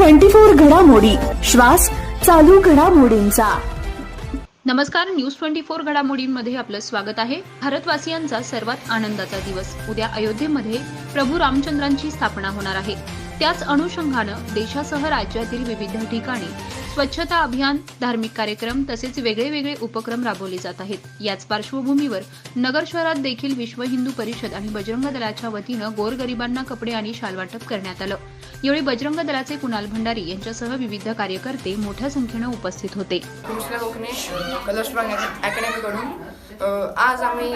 Twenty four घडामोडी. श्वास चालू घडामोडींचा. नमस्कार न्यूज ट्वेंटी फोर घडामोडींमध्ये आपलं स्वागत आहे. भारतवासियांचा सर्वात आनंदाचा दिवस उद्या अयोध्येमध्ये प्रभू रामचंद्रांची स्थापना होणार आहे. त्याच अनुषंगानं देशासह राज्यातील विविध ठिकाणी स्वच्छता अभियान धार्मिक कार्यक्रम तसेच वेगळे वेगळे उपक्रम राबवले जात आहेत. याच पार्श्वभूमीवर नगर शहरात देखील विश्व हिंदू परिषद आणि बजरंग दलाच्या वतीनं गोरगरिबांना कपडे आणि शाल वाटप करण्यात आलं. यावेळी बजरंग दलाचे कुणाल भंडारी यांच्यासह विविध कार्यकर्ते मोठ्या संख्येनं उपस्थित होते. आज आम्ही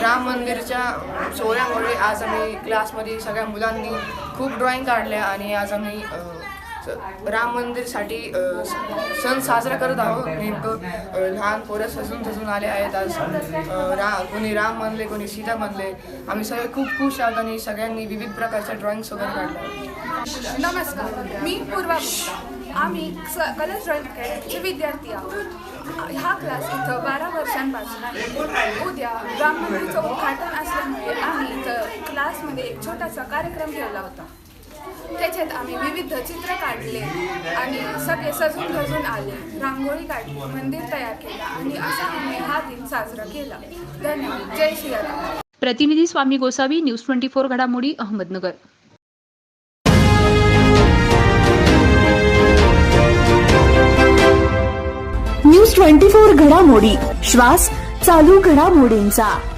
राम मंदिरच्या सोहळ्यामुळे आज आम्ही क्लासमध्ये सगळ्या मुलांनी खूप ड्रॉइंग काढल्या आणि आज आम्ही राम मंदिरसाठी स- सण साजरा करत आहोत. नेमकं लहान पोरं सजून सजून आले आहेत आज. रा कोणी राम म्हणले कोणी सीता म्हणले. आम्ही सगळे खूप खुश आहोत आणि सगळ्यांनी विविध प्रकारच्या ड्रॉइंग्स वगैरे काढल्या नमस्कार. मी पूर्वा आम्ही स कलर्स ड्रॉइंग अकॅडमीचे विद्यार्थी आहोत. हा क्लास इथं बारा वर्षांपासून आहे. उद्या राम मंदिरचं उद्घाटन असल्यामुळे आम्ही इथं क्लासमध्ये एक छोटासा कार्यक्रम ठेवला होता. त्याच्यात आम्ही विविध चित्र काढले आणि सगळे सजून धजून आले. रांगोळी काढली मंदिर तयार केलं आणि असा आम्ही हा दिन साजरा केला. धन्यवाद. जय श्रीराम. प्रतिनिधी Swami Gosavi news twenty four घडामोडी अहमदनगर. न्यूज ट्वेंटी फोर घडामोडी. श्वास चालू घडामोडींचा.